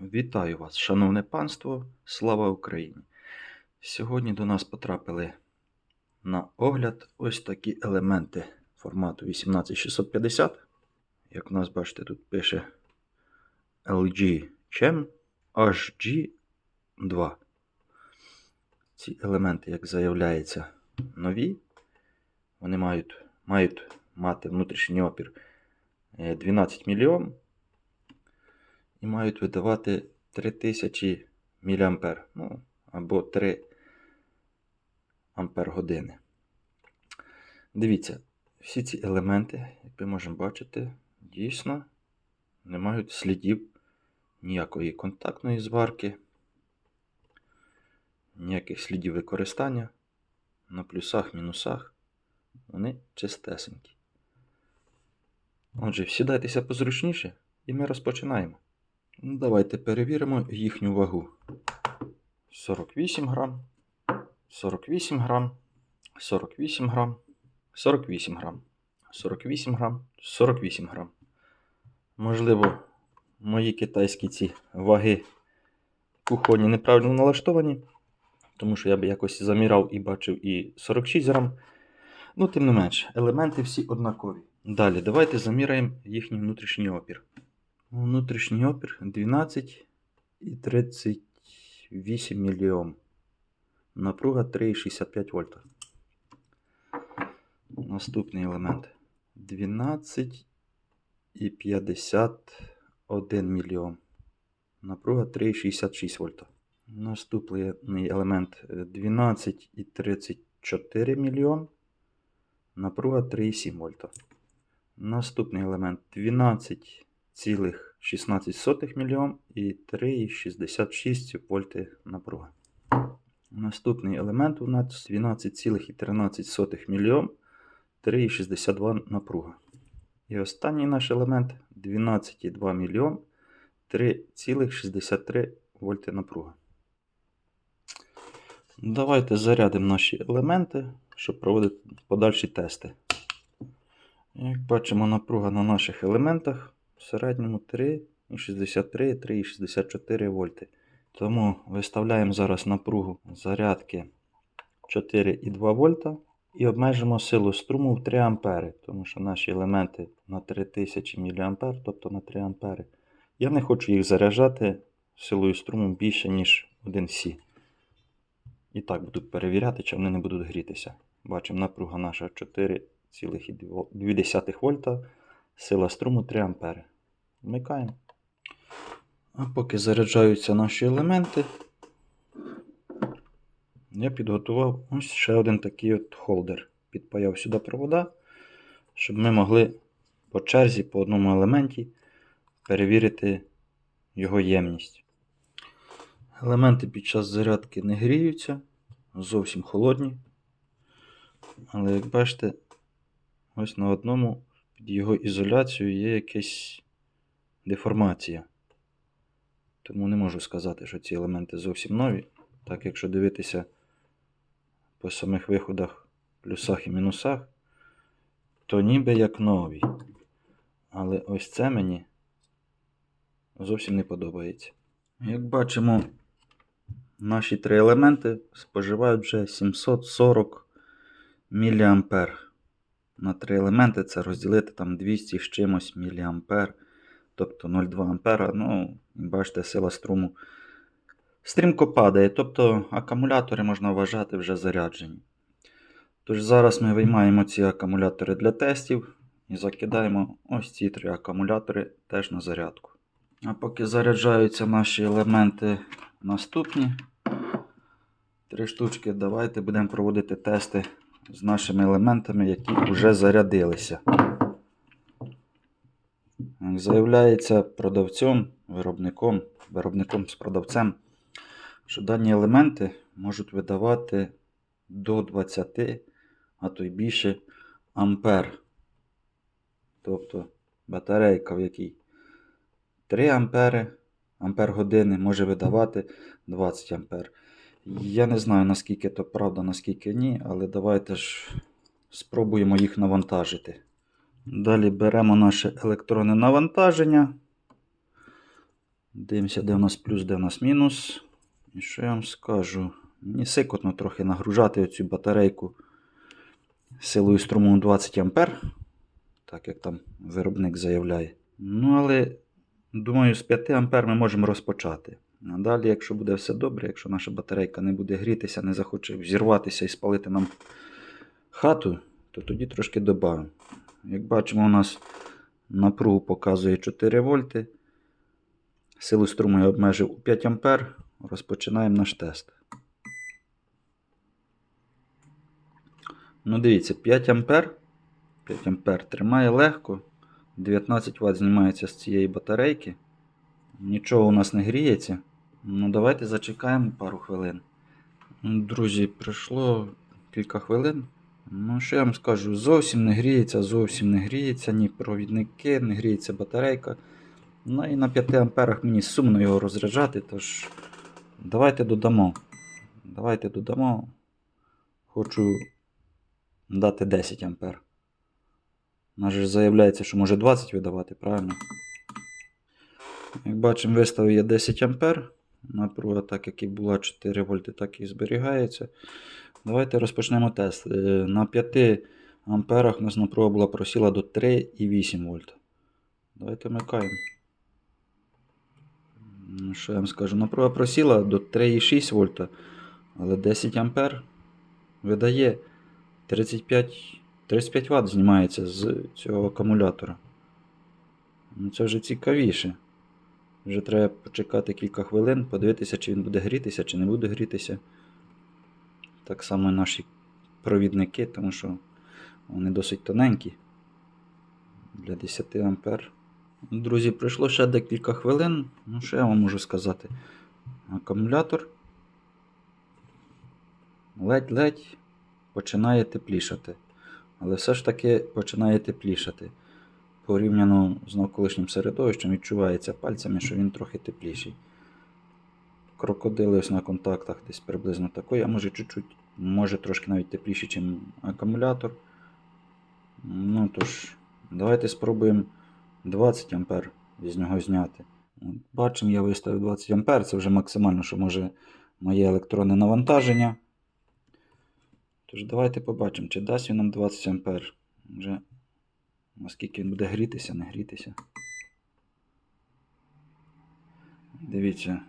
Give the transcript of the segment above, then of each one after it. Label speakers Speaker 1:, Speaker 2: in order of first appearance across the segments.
Speaker 1: Вітаю вас, шановне панство, слава Україні! Сьогодні до нас потрапили на огляд ось такі елементи формату 18650. Як у нас бачите, тут пише LG Chem HG2. Ці елементи, як заявляється, нові. Вони мають, мають мати внутрішній опір е, 12 мільйон і мають видавати 3000 мА, ну, або 3 ампер години. Дивіться, всі ці елементи, як ми можемо бачити, дійсно не мають слідів ніякої контактної зварки, ніяких слідів використання на плюсах, мінусах. Вони чистесенькі. Отже, сідайтеся позручніше і ми розпочинаємо. Ну, Давайте перевіримо їхню вагу. 48 грам, 48 грам, 48 грам, 48 грам, 48 грам, 48 грам. Можливо, мої китайські ці ваги кухонні неправильно налаштовані, тому що я би якось заміряв і бачив і 46 грам. Ну, тим не менш, елементи всі однакові. Далі, давайте заміряємо їхній внутрішній опір. Внутрішній опір 12 і 38 мільйом. Напруга 3,65 вольта. Наступний елемент 12 і 51 мільйон. Напруга 3,66 вольта. Наступний елемент 12 і 34 мільйон. Напруга 3,7 вольта. Наступний елемент 12,16 мільйон і 3,66 вольти напруга. Наступний елемент у нас 12,13 мільйон 3,62 напруга. І останній наш елемент 12,2 мільйон 3,63 вольти напруга. Давайте зарядимо наші елементи, щоб проводити подальші тести. Як бачимо, напруга на наших елементах в середньому 3,63, 3,64 вольти. Тому виставляємо зараз напругу зарядки 4,2 вольта і обмежимо силу струму в 3 ампери, тому що наші елементи на 3000 мА, тобто на 3 ампери. Я не хочу їх заряджати силою струму більше, ніж 1 Сі. І так будуть перевіряти, чи вони не будуть грітися. Бачимо, напруга наша 4,2 вольта, сила струму 3 ампери. Вмикаємо. А поки заряджаються наші елементи, я підготував ось ще один такий от холдер. Підпаяв сюди провода, щоб ми могли по черзі по одному елементі перевірити його ємність. Елементи під час зарядки не гріються, зовсім холодні. Але як бачите, ось на одному під його ізоляцією є якась деформація. Тому не можу сказати, що ці елементи зовсім нові. Так, якщо дивитися по самих виходах, плюсах і мінусах, то ніби як нові. Але ось це мені зовсім не подобається. Як бачимо, наші три елементи споживають вже 740 мА. На три елементи це розділити там 200 з чимось мА. Тобто 0,2 А. Ну, бачите, сила струму стрімко падає. Тобто акумулятори можна вважати вже заряджені. Тож зараз ми виймаємо ці акумулятори для тестів і закидаємо ось ці три акумулятори теж на зарядку. А поки заряджаються наші елементи наступні три штучки, давайте будемо проводити тести з нашими елементами, які вже зарядилися. Заявляється продавцем, виробником, виробником з продавцем, що дані елементи можуть видавати до 20, а то й більше ампер. Тобто батарейка, в якій 3 ампери, ампер години може видавати 20 ампер. Я не знаю, наскільки то правда, наскільки ні, але давайте ж спробуємо їх навантажити. Далі беремо наше електронне навантаження. Дивимося, де в нас плюс, де в нас мінус. І що я вам скажу? Мені сикотно трохи нагружати оцю батарейку силою струму 20 А, так як там виробник заявляє. Ну, але думаю, з 5 А ми можемо розпочати. А далі, якщо буде все добре, якщо наша батарейка не буде грітися, не захоче взірватися і спалити нам хату, то тоді трошки додамо. Як бачимо, у нас напругу показує 4 вольти. Силу струму я обмежив у 5 А. Розпочинаємо наш тест. Ну, дивіться, 5 ампер. 5 ампер тримає легко. 19 Вт знімається з цієї батарейки. Нічого у нас не гріється. Ну, давайте зачекаємо пару хвилин. Друзі, пройшло кілька хвилин. Ну, що я вам скажу, зовсім не гріється, зовсім не гріється, ні провідники, не гріється батарейка. Ну і на 5 амперах мені сумно його розряджати, тож давайте додамо. Давайте додамо. Хочу дати 10 ампер. Нас же заявляється, що може 20 видавати, правильно? Як бачимо, виставив я 10 ампер. Напруга, так як і була 4 вольти, так і зберігається. Давайте розпочнемо тест. Е, На 5 амперах у нас напруга була просіла до 3,8 вольт. Давайте вмикаємо. Ну, що я вам скажу? Напруга просіла до 3,6 вольта, але 10 ампер видає 35, 35 Вт знімається з цього акумулятора. Ну, це вже цікавіше. Вже треба почекати кілька хвилин, подивитися, чи він буде грітися, чи не буде грітися. Так само наші провідники, тому що вони досить тоненькі для 10 ампер. Друзі, пройшло ще декілька хвилин. Ну, що я вам можу сказати? Акумулятор ледь-ледь починає теплішати. Але все ж таки починає теплішати. Порівняно з навколишнім середовищем відчувається пальцями, що він трохи тепліший. Крокодили ось на контактах десь приблизно такий, а може чуть-чуть, може трошки навіть тепліший, ніж акумулятор. Ну тож, давайте спробуємо 20 А з нього зняти. Бачимо, я виставив 20 А, це вже максимально, що може моє електронне навантаження. Тож давайте побачимо, чи дасть він нам 20 А. Вже наскільки він буде грітися, не грітися. Дивіться,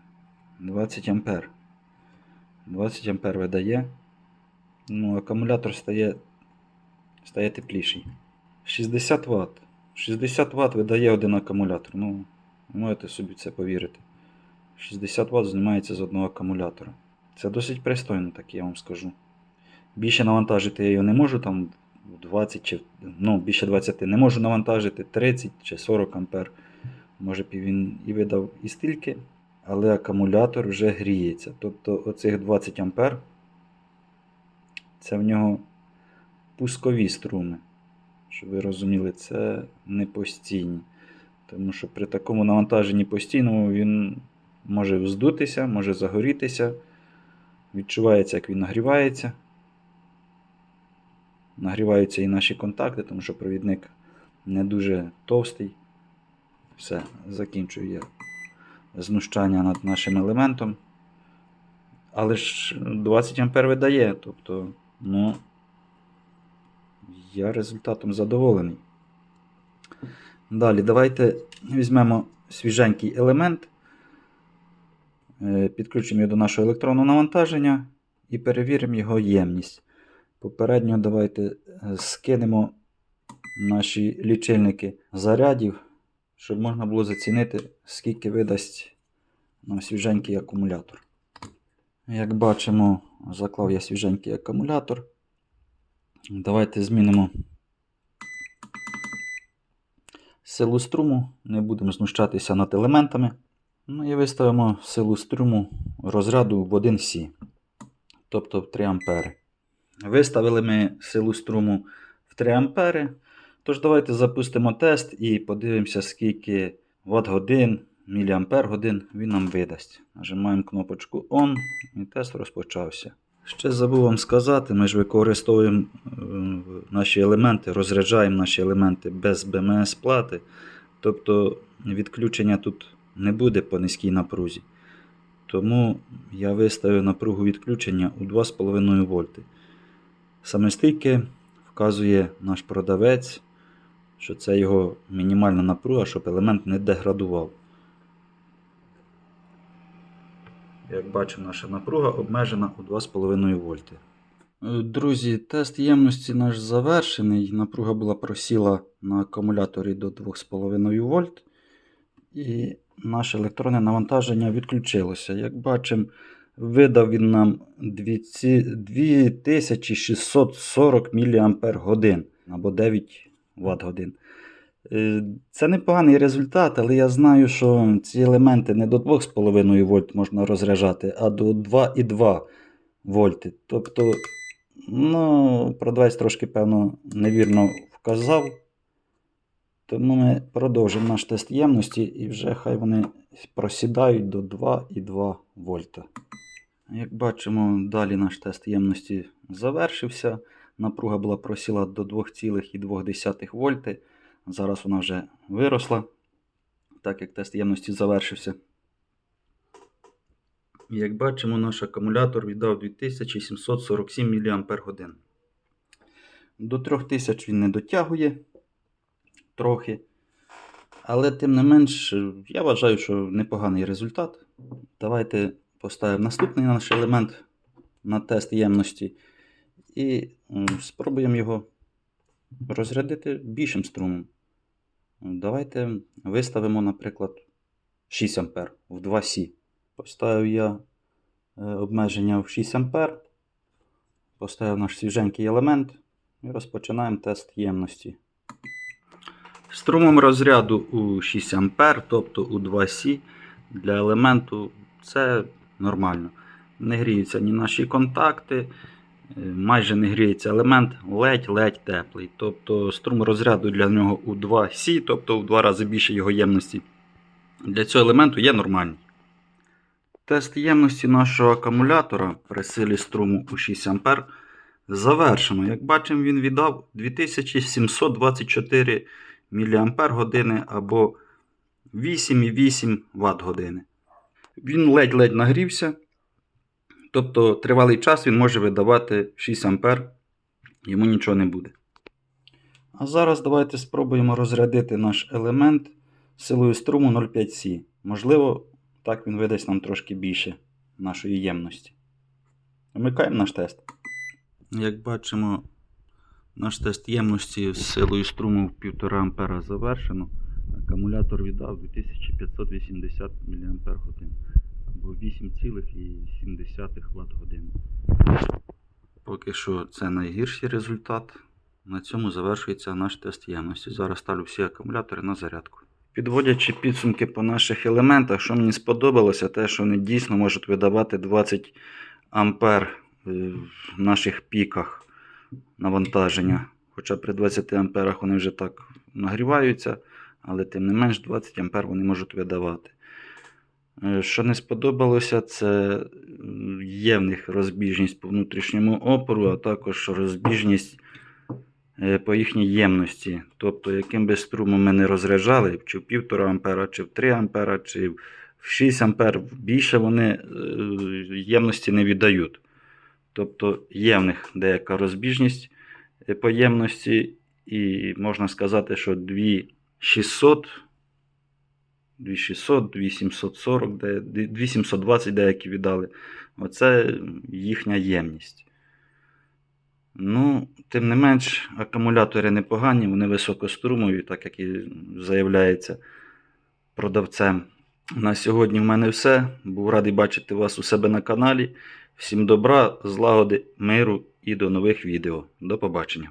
Speaker 1: 20 А. 20 А видає. Ну, акумулятор стає, стає тепліший. 60 Вт. 60 Вт видає один акумулятор. Ну, можете собі це повірити. 60 Вт знімається з одного акумулятора. Це досить пристойно, так я вам скажу. Більше навантажити я його не можу, там 20 чи ну, більше 20 не можу навантажити, 30 чи 40 ампер. Може б він і видав і стільки, але акумулятор вже гріється. Тобто оцих 20 ампер це в нього пускові струми. Щоб ви розуміли, це не постійні. Тому що при такому навантаженні постійному він може вздутися, може загорітися. Відчувається, як він нагрівається. Нагріваються і наші контакти, тому що провідник не дуже товстий. Все, закінчую я знущання над нашим елементом. Але ж 20 А видає, тобто, ну, я результатом задоволений. Далі, давайте візьмемо свіженький елемент, е, підключимо його до нашого електронного навантаження і перевіримо його ємність. Попередньо давайте е, скинемо наші лічильники зарядів, щоб можна було зацінити, скільки видасть нам свіженький акумулятор. Як бачимо, заклав я свіженький акумулятор. Давайте змінимо силу струму, не будемо знущатися над елементами. Ну і виставимо силу струму розряду в 1С, тобто в 3 ампери. Виставили ми силу струму в 3 ампери. Тож давайте запустимо тест і подивимося, скільки Вт годин, міліампер годин він нам видасть. Нажимаємо кнопочку ON і тест розпочався. Ще забув вам сказати, ми ж використовуємо е, наші елементи, розряджаємо наші елементи без БМС плати. Тобто відключення тут не буде по низькій напрузі. Тому я виставив напругу відключення у 2,5 вольти. Саме стільки вказує наш продавець, що це його мінімальна напруга, щоб елемент не деградував. Як бачимо, наша напруга обмежена у 2,5 вольти. Е, Друзі, тест ємності наш завершений. Напруга була просіла на акумуляторі до 2,5 вольт. І наше електронне навантаження відключилося. Як бачимо, видав він нам 2640 мАч або 9 Вт годин. Е, Це непоганий результат, але я знаю, що ці елементи не до 2,5 вольт можна розряджати, а до 2,2 вольти. Тобто, ну, продавець трошки, певно, невірно вказав. Тому ми продовжимо наш тест ємності і вже хай вони просідають до 2,2 вольта. Як бачимо, далі наш тест ємності завершився. Напруга була просіла до 2,2 вольти. Зараз вона вже виросла, так як тест ємності завершився. Як бачимо, наш акумулятор віддав 2747 мАч. До 3000 він не дотягує трохи. Але тим не менш, я вважаю, що непоганий результат. Давайте поставимо наступний наш елемент на тест ємності і спробуємо його розрядити більшим струмом. Давайте виставимо, наприклад, 6 А в 2С. Поставив я е, обмеження в 6 А. Поставив наш свіженький елемент і розпочинаємо тест ємності. Струмом розряду у 6 А, тобто у 2С для елементу це нормально. Не гріються ні наші контакти, е, майже не гріється елемент, ледь-ледь теплий. Тобто струм розряду для нього у 2С, тобто в два рази більше його ємності. Для цього елементу є нормальний. Тест ємності нашого акумулятора при силі струму у 6 А завершено. Як бачимо, він віддав 2724 мАч або 8,8 Вт години. Він ледь-ледь нагрівся. Тобто тривалий час він може видавати 6 А, йому нічого не буде. А зараз давайте спробуємо розрядити наш елемент силою струму 0,5С. Можливо, так він видасть нам трошки більше нашої ємності. Вмикаємо наш тест. Як бачимо, наш тест ємності з силою струму в 1,5 А завершено. Акумулятор віддав 2580 мАч або 8,7 Вт години. Поки що це найгірший результат. На цьому завершується наш тест ємності. Зараз ставлю всі акумулятори на зарядку. Підводячи підсумки по наших елементах, що мені сподобалося, те, що вони дійсно можуть видавати 20 ампер е, в наших піках навантаження. Хоча при 20 амперах вони вже так нагріваються, але тим не менш 20 ампер вони можуть видавати. Е, Що не сподобалося, це є в них розбіжність по внутрішньому опору, а також розбіжність е, по їхній ємності. Тобто, яким би струмом ми не розряджали, чи в 1,5 ампера, чи в 3 ампера, чи в 6 ампер, більше вони е, ємності не віддають. Тобто є в них деяка розбіжність по ємності, і можна сказати, що 2600 2600, 2740, де- 2720 деякі віддали. Оце їхня ємність. Ну, тим не менш, акумулятори непогані, вони високострумові, так як і заявляється продавцем. На сьогодні в мене все. Був радий бачити вас у себе на каналі. Всім добра, злагоди, миру і до нових відео. До побачення.